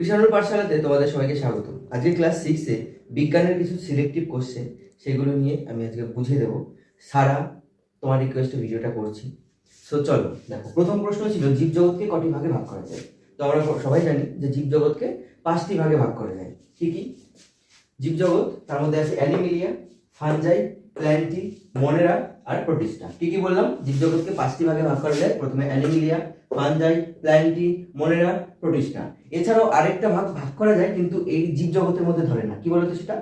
কৃষাণুর পাঠশালাতে তোমাদের সবাইকে স্বাগত। আজকে ক্লাস সিক্সে বিজ্ঞানের কিছু সিলেক্টিভ কোশ্চেন সেগুলো নিয়ে আমি আজকে বুঝিয়ে দেবো। সারা, তোমার রিকোয়েস্টে ভিডিওটা করছি। সো চলো, দেখো, প্রথম প্রশ্ন ছিল জীবজগৎকে কটি ভাগে ভাগ করা যায়? তো আমরা সবাই জানি যে জীবজগৎকে পাঁচটি ভাগে ভাগ করা যায়। কি কি? জীবজগৎ তার মধ্যে আছে অ্যানিমিলিয়া ফানজাই প্ল্যান্টি মনেরা আর প্রোটিস্টা কি কি বললাম? জীবজগৎকে পাঁচটি ভাগে ভাগ করা যায়। প্রথমে Animalia Fungi Plantae Monera Protista এছাড়াও আরেকটা ভাগ ভাগ করা যায়, কিন্তু এই জীবজগতের মধ্যে ধরে না। কি বলতো সেটা?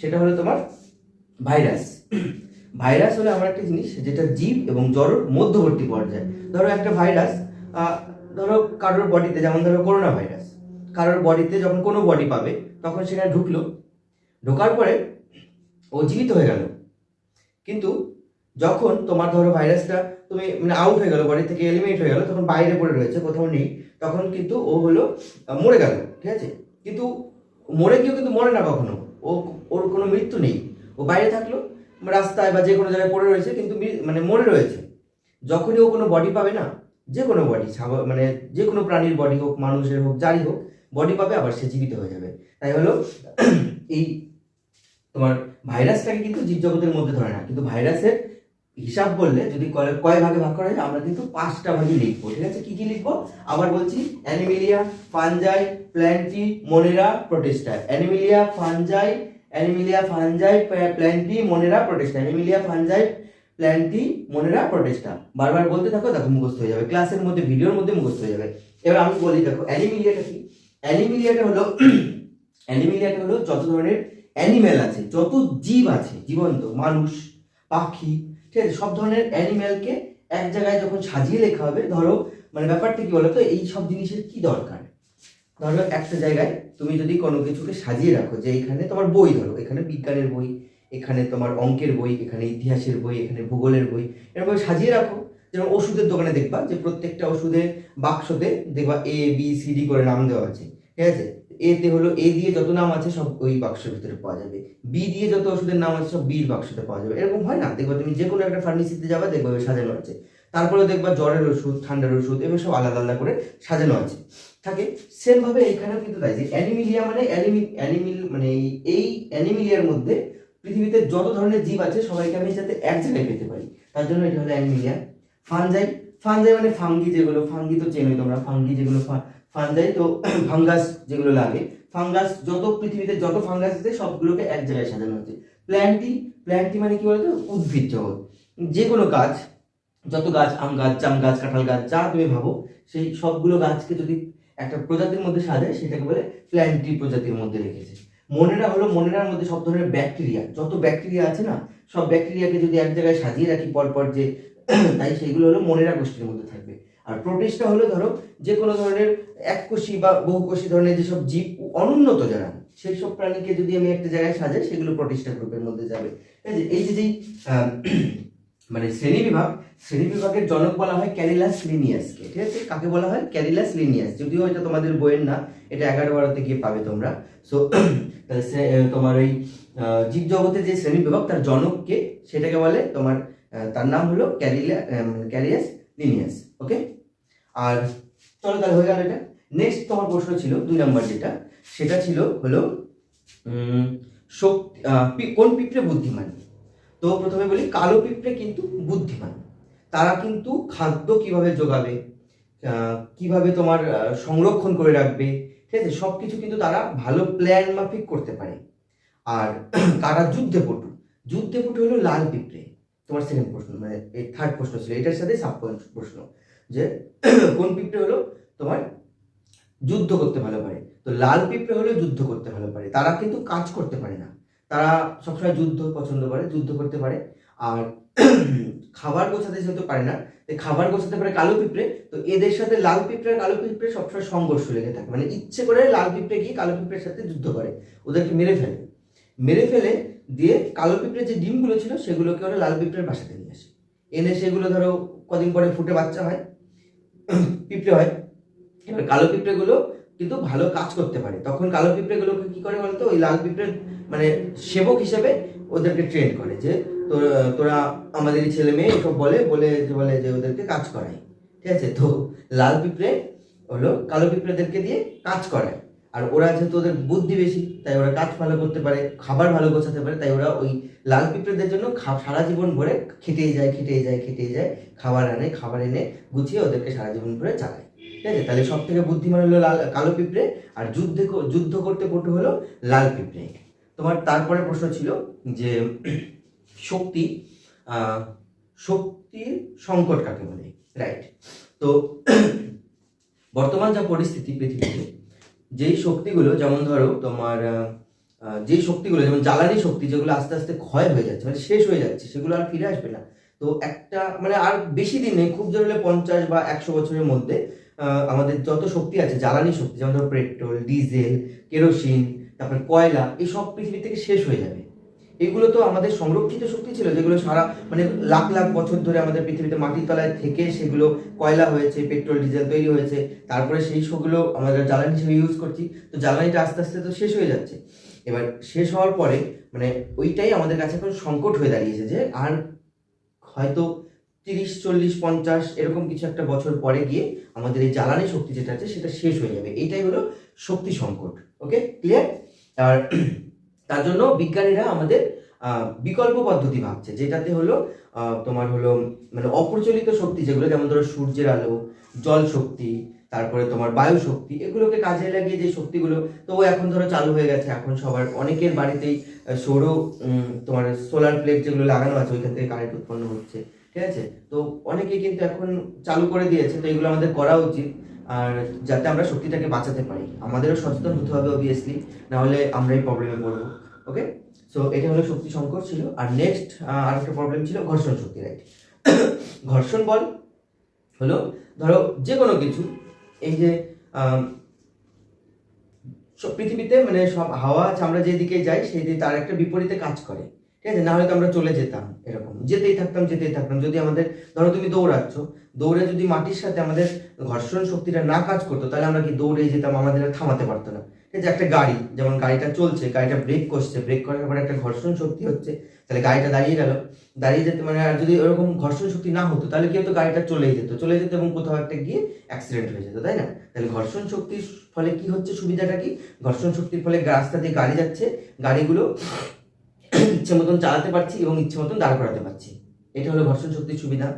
সেটা হলো তোমার ভাইরাস। ভাইরাস হলো এমন একটা জিনিস যেটা জীব এবং জড়র মধ্যবর্তী পর্যায়ে। ধরো একটা ভাইরাস ধরো কারোর বডিতে, যেমন ধরো করোনা ভাইরাস। কারোর বডিতে যখন কোনো বডি পাবে, তখন সেখানে ঢুকলো। ঢোকার পরে ও জীবিত হয়ে গেল। কিন্তু যখন তোমার ধরো ভাইরাসটা তুমি মানে আউট হয়ে গেলো বডি থেকে এলিমিনেট হয়ে গেলো, তখন বাইরে পড়ে রয়েছে, কোথাও নেই, তখন কিন্তু ও হলো মরে গেল, ঠিক আছে? কিন্তু মরে গিয়েও কিন্তু মরে না কখনো। ও, ওর কোনো মৃত্যু নেই। ও বাইরে থাকল, রাস্তায় বা যে কোনো জায়গায় পড়ে রয়েছে, কিন্তু মানে মরে রয়েছে। যখনই ও কোনো বডি পাবে না যে কোনো বডি মানে যে কোনো প্রাণীর বডি হোক, মানুষের হোক, যারই হোক বডি পাবে, আবার সে জীবিত হয়ে যাবে। তাই হলো, এই তোমার ভাইরাসটাকে কিন্তু জীবজগতের মধ্যে ধরে না, কিন্তু ভাইরাসের হিসাব বললে যদি কয় ভাগে ভাগ করা যায়, আমরা কিন্তু পাঁচটা ভাগে লিখব, ঠিক আছে? কি কি লিখব? আবার বলছি, Animalia, Fungi, Plantae, Monera Protista Animalia, Fungi Animalia, Fungi Plantae, Monera Protista Animalia, Fungi, Plantae, Monera Protista বারবার বলতে থাকো, দেখো, মুখস্থ হয়ে যাবে। ক্লাসের মধ্যে, ভিডিওর মধ্যে মুখস্থ হয়ে যাবে। এবার আমি বলি, দেখো, অ্যানিমিলিয়াটা কি? অ্যানিমিলিয়াটা হলো অ্যানিমিলিয়াটা হলো যত ধরনের অ্যানিমেল আছে, যত জীব আছে, জীবন্ত, মানুষ, পাখি, ঠিক আছে, সব ধরনের অ্যানিমেলকে এক জায়গায় যখন সাজিয়ে লেখা হবে, ধরো মানে ব্যাপারটা কি বলতো, এই সব জিনিসের কি দরকার? ধরো, একটা জায়গায় তুমি যদি কোনো কিছুকে সাজিয়ে রাখো, যে এখানে তোমার বই ধরো, এখানে বিজ্ঞানের বই, এখানে তোমার অঙ্কের বই, এখানে ইতিহাসের বই, এখানে ভূগোলের বই এরকম সাজিয়ে রাখো। যেমন ওষুধের দোকানে দেখবা যে প্রত্যেকটা ওষুধের বাক্সতে দেখবা এ বি সি ডি করে নাম দেওয়া আছে, ঠিক আছে? এতে হলো এ দিয়ে যত নাম আছে সব ওই বাক্সের ভিতরে পাওয়া যাবে। বি দিয়ে যত ওষুধের নাম আছে সব বির বাক্সতে পাওয়া যাবে। এরকম হয় না? দেখবা তুমি যে কোনো একটা ফার্মেসিতে যাবে, দেখবা সাজানো আছে। তারপরে দেখবা জ্বরের ওষুধ, ঠান্ডার ওষুধ, এবার সব আলাদা আলাদা করে সাজানো আছে। থাকে? সেম ভাবে এখানেও কিন্তু তাই যে অ্যানিমিলিয়া মানে অ্যানিমি, অ্যানিমিল মানে এই- অ্যানিমিলিয়ার মধ্যে পৃথিবীতে যত ধরনের জীব আছে সবাইকে আমি যাতে এক জায়গায় পেতে পারি। তার জন্য এটা হলো অ্যানিমিলিয়া। ফানজাই ফানজাই মানে ফাঙ্গি যেগুলো, ফাঙ্গি তো চেনোই তোমরা। ফাঙ্গি যেগুলো ফানজাই তো ফাঙ্গাস যেগুলো লাগে, ফাঙ্গাস যত পৃথিবীতে যত ফাঙ্গাস আছে সবগুলোকে এক জায়গায় সাজানো হচ্ছে। প্ল্যান্টি প্ল্যান্টি মানে কি বলতো? উদ্ভিদ জগৎ। যে কোনো গাছ, যত গাছ, আম গাছ, জাম গাছ, কাঁঠাল গাছ, যা তুমি ভাবো, সেই সবগুলো গাছকে যদি একটা প্রজাতির মধ্যে সাজায়, সেটাকে বলে প্ল্যান্টি প্রজাতির মধ্যে রেখেছে। মনেরা হলো মনেরার মধ্যে সব ধরনের ব্যাকটেরিয়া। যত ব্যাকটেরিয়া আছে না, সব ব্যাকটেরিয়াকে যদি এক জায়গায় সাজিয়ে রাখি পরপর যে, তাই সেইগুলো হলো মনেরা গোষ্ঠীর মধ্যে থাকবে। আর প্রোটিস্টটা হলো ধরো যে কোনো ধরনের এককোষী বা বহুকোষী ধরনের যেসব জীব অনুন্নত যারা সেই সব প্রাণীকে যদি আমি একটা জায়গায় সাজাই, সেগুলো প্রোটিস্টা গ্রুপের মধ্যে যাবে। ঠিক আছে? এই যে যেই মানে শ্রেণি বিভাগ, শ্রেণি বিভাগের জনক বলা হয় ক্যারিলাস লিনিয়াসকে ঠিক আছে? কাকে বলা হয়? ক্যারিলাস লিনিয়াস যদিও এটা তোমাদের বইয়ের না, এটা এগারো বারোতে গিয়ে পাবে তোমরা। সো তোমার ওই জীবজগতের যে শ্রেণি বিভাগ, তার জনককে সেটাকে বলে তোমার তার নাম হলো ক্যারিলা ক্যারিয়াস লিনিয়াস ওকে আর চলো তাহলে হয়ে গেল এটা। নেক্সট তোমার প্রশ্ন ছিল, দুই নাম্বার যেটা, সেটা ছিল হলো শক্তি কোন পিঁপড়ে বুদ্ধিমান? তো প্রথমে বলি, কালো পিঁপড়ে কিন্তু বুদ্ধিমান। তারা কিন্তু খাদ্য কীভাবে যোগাবে কীভাবে তোমার সংরক্ষণ করে রাখবে, ঠিক আছে? সব কিছু কিন্তু তারা ভালো প্ল্যান মাফিক করতে পারে। আর কারা যুদ্ধে পটু যুদ্ধে পটু হলো লাল পিঁপড়ে। তোমার সেকেন্ড প্রশ্ন মানে থার্ড প্রশ্ন ছিল। এটার সাথে সাব প্রশ্ন। যে কোন পিঁপড়ে হলো? তোমার যুদ্ধ করতে ভালো পারে। তো লাল পিঁপড়ে হলো যুদ্ধ করতে ভালো পারে। তারা কিন্তু কাজ করতে পারে না। তারা সবসময় যুদ্ধ পছন্দ করে, যুদ্ধ করতে পারে। আর খাবার গোছাতে যেহেতু পারে না খাবার গোছাতে পারে কালো পিঁপড়ে। তো এদের সাথে লাল পিঁপড়ে কালো পিঁপড়ে সবসময় সংঘর্ষ লেগে থাকে। মানে ইচ্ছে করে লাল পিঁপড়ে গিয়ে কালো পিঁপড়ের সাথে যুদ্ধ করে। ওদেরকে মেরে ফেলে। মেরে ফেলে দিয়ে কালো পিঁপড়ের যে ডিমগুলো ছিল, সেগুলোকে ওরা লাল পিঁপড়ের বাসাতে নিয়ে আসে। এনে সেগুলো ধরো কদিন পরে ফুটে বাচ্চা হয়। পিঁপড়ে হয়। এবার কালো পিঁপড়েগুলো কিন্তু ভালো কাজ করতে পারে। তখন কালো পিঁপড়েগুলোকে কী করে বলতো? ওই লাল পিঁপড়ের মানে সেবক হিসেবে ওদেরকে ট্রেন করে যে, তোরা আমাদের ছেলে মেয়ে, এসব বলে বলে যে বলে যে ওদেরকে কাজ করায়। ঠিক আছে? তো লাল পিঁপড়ে হলো কালো পিঁপড়েদেরকে দিয়ে কাজ করায়। আর ওরা যেহেতু ওদের বুদ্ধি বেশি, তাই ওরা কাজ ভালো করতে পারে, খাবার ভালো গোছাতে পারে, তাই ওরা ওই লাল পিঁপড়েদের জন্য সারা জীবন ভরে খেটেই যায় খেটেই যায় খেটেই যায়, খাবার আনে, খাবার এনে গুছিয়ে ওদেরকে সারা জীবন ভরে চালায়। ঠিক আছে? তাহলে সব থেকে বুদ্ধিমান হলো লাল কালো পিঁপড়ে, আর যুদ্ধে যুদ্ধ করতে পটু হলো লাল পিঁপড়ে। তোমার তারপরে প্রশ্ন ছিল যে শক্তি শক্তির সংকট কাকে বলে? রাইট তো বর্তমান যা পরিস্থিতি পৃথিবীতে যেই শক্তিগুলো, যেমন ধরো তোমার যেই শক্তিগুলো, যেমন জ্বালানি শক্তি যেগুলো আস্তে আস্তে ক্ষয় হয়ে যাচ্ছে মানে শেষ হয়ে যাচ্ছে, সেগুলো আর ফিরে আসবে না। তো একটা মানে আর বেশি দিন নেই, খুব জোর হলে পঞ্চাশ বা একশো বছরের মধ্যে আমাদের যত শক্তি আছে, জ্বালানি শক্তি, যেমন ধরো পেট্রোল, ডিজেল, কেরোসিন, তারপরে কয়লা এই সব পৃথিবী থেকে শেষ হয়ে যাবে। এগুলো তো আমাদের সংরক্ষিত শক্তি ছিল, যেগুলো সারা মানে লাখ লাখ বছর ধরে আমাদের পৃথিবীতে মাটির তলায় থেকে সেগুলো কয়লা হয়েছে, পেট্রোল, ডিজেল তৈরি হয়েছে, তারপরে সেই সবগুলো আমরা জ্বালানি হিসেবে ইউজ করছি, তো জ্বালানিটা আস্তে আস্তে তো শেষ হয়ে যাচ্ছে। এবার শেষ হওয়ার পরে মানে ওইটাই আমাদের কাছে এখন সংকট হয়ে দাঁড়িয়েছে যে আর হয়তো তিরিশ, চল্লিশ, পঞ্চাশ এরকম কিছু একটা বছর পরে গিয়ে আমাদের এই জ্বালানি শক্তি যেটা আছে সেটা শেষ হয়ে যাবে। এইটাই হলো শক্তি সংকট। ওকে ক্লিয়ার আর তার জন্য বিজ্ঞানীরা আমাদের বিকল্প পদ্ধতি ভাবছে, যেটাতে হলো তোমার হলো মানে অপ্রচলিত শক্তি যেগুলো, যেমন ধরো সূর্যের আলো, জল শক্তি, তারপরে তোমার বায়ু শক্তি, এগুলোকে কাজে লাগিয়ে যে শক্তিগুলো, তো এখন ধরো চালু হয়ে গেছে, এখন সবার, অনেকের বাড়িতেই সৌর তোমার সোলার প্লেট যেগুলো লাগানো আছে, ওইখান থেকে কারেন্ট উৎপন্ন হচ্ছে, ঠিক আছে? তো অনেকেই কিন্তু এখন চালু করে দিয়েছে, তো এগুলো আমাদের করা উচিত। আর যাতে আমরা শক্তিটাকে বাঁচাতে পারি। আমাদেরও সচেতন হতে হবে অবভিয়াসলি না হলে আমরাই প্রবলেমে পড়ব। ওকে সো এটা হলো শক্তি সংকট ছিল। আর নেক্সট আর একটা প্রবলেম ছিল, ঘর্ষণ শক্তি রাইট ঘর্ষণ বল হলো, ধরো যে কোনো কিছু, এই যে পৃথিবীতে মানে সব হাওয়া আছে আমরা যেদিকে যাই সেই দিকে তার একটা বিপরীতে কাজ করে। ঠিক আছে? না হলে তো আমরা চলে যেতাম এরকম। যেতেই থাকতাম যেতেই থাকতাম। যদি আমাদের, ধরো তুমি দৌড়াচ্ছ, দৌড়ে যদি মাটির সাথে আমাদের ঘর্ষণ শক্তিটা না কাজ করতো, তাহলে আমরা কি দৌড়ে যেতাম? আমাদের থামাতে পারতো না। ঠিক আছে? একটা গাড়ি, যেমন গাড়িটা চলছে, গাড়িটা ব্রেক করছে। ব্রেক করার পরে একটা ঘর্ষণ শক্তি হচ্ছে, তাহলে গাড়িটা দাঁড়িয়ে গেল। দাঁড়িয়ে যেতে মানে আর যদি ওরকম ঘর্ষণ শক্তি না হতো, তাহলে কি হতো? গাড়িটা চলেই যেত। চলে যেত এবং কোথাও একটা গিয়ে অ্যাক্সিডেন্ট হয়ে যেত, তাই না? তাহলে ঘর্ষণ শক্তির ফলে কি হচ্ছে? সুবিধাটা কি? ঘর্ষণ শক্তির ফলে রাস্তা দিয়ে গাড়ি যাচ্ছে, গাড়িগুলো ইচ্ছে মতন চালাতে পারছি এবং ইচ্ছে মতন দাঁড় করাতে পারছি। এটা হলো ঘর্ষণ শক্তির সুবিধা।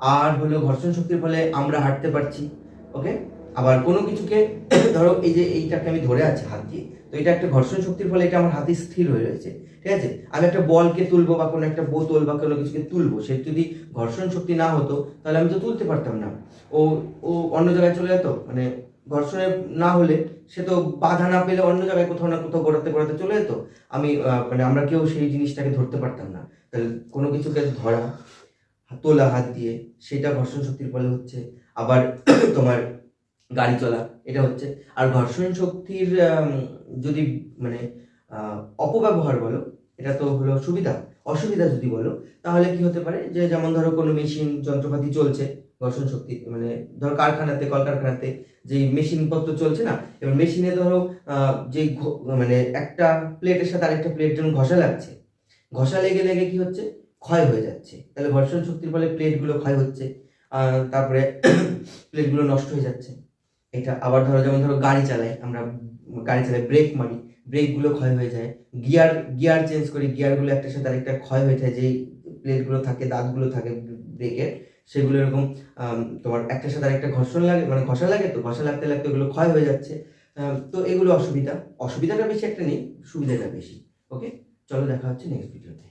আর হলো ঘর্ষণ শক্তির ফলে আমরা হাঁটতে পারছি ওকে আবার কোনো কিছুকে, ধরো এই যে এইটাকে আমি ধরে আছি, হাত দিয়ে, তো এটা একটা ঘর্ষণ শক্তির ফলে এটা আমার হাতে স্থির হয়ে রয়েছে, ঠিক আছে? আমি একটা বলকে তুলবো বা কোনো একটা বোতল বা কোনো কিছুকে তুলবো, সে যদি ঘর্ষণ শক্তি না হতো, তাহলে আমি তো তুলতে পারতাম না। ও ও অন্য জায়গায় চলে যেত মানে ঘর্ষণে না হলে সে তো বাধা না পেলে অন্য জায়গায় কোথাও না কোথাও গড়াতে গড়াতে চলে যেত। আমি মানে আমরা কেউ সেই জিনিসটাকে ধরতে পারতাম না। তাহলে কোনো কিছুকে ধরা, তোলা হাত দিয়ে, সেটা ঘর্ষণ শক্তির ফলে হচ্ছে। আবার তোমার গাড়ি চলা, এটা হচ্ছে। আর ঘর্ষণ শক্তির যদি মানে অপব্যবহার বলো, এটা তো হলো সুবিধা। অসুবিধা যদি বলো, তাহলে কি হতে পারে? যে যেমন ধরো কোনো মেশিন, যন্ত্রপাতি চলছে ঘর্ষণ শক্তি মানে ধরো কারখানাতে, কলকারখানাতে যে মেশিনপত্র চলছে না, এবার মেশিনে ধরো যে মানে একটা প্লেটের সাথে আরেকটা প্লেট যেমন ঘষা লাগছে, ঘষা লেগে লেগে কি হচ্ছে? ক্ষয় হয়ে যাচ্ছে। তাহলে ঘর্ষণ শক্তির ফলে প্লেটগুলো ক্ষয় হচ্ছে তারপরে প্লেটগুলো নষ্ট হয়ে যাচ্ছে। এটা আবার ধরো, যেমন ধরো গাড়ি চালাই, আমরা গাড়ি চালাই ব্রেক মারি ব্রেকগুলো ক্ষয় হয়ে যায়। গিয়ার গিয়ার চেঞ্জ করি গিয়ারগুলো একটার সাথে আরেকটা ক্ষয় হয়ে যায়, যেই প্লেটগুলো থাকে, দাঁতগুলো থাকে ব্রেকের সেগুলো এরকম তোমার একটার সাথে আরেকটা ঘর্ষণ লাগে মানে ঘষা লাগে তো, ঘষা লাগতে লাগতে ওগুলো ক্ষয় হয়ে যাচ্ছে। তো এগুলো অসুবিধা। অসুবিধাটা বেশি একটা নেই, সুবিধাটা বেশি। ওকে চলো দেখা হচ্ছে নেক্সট ভিডিওতে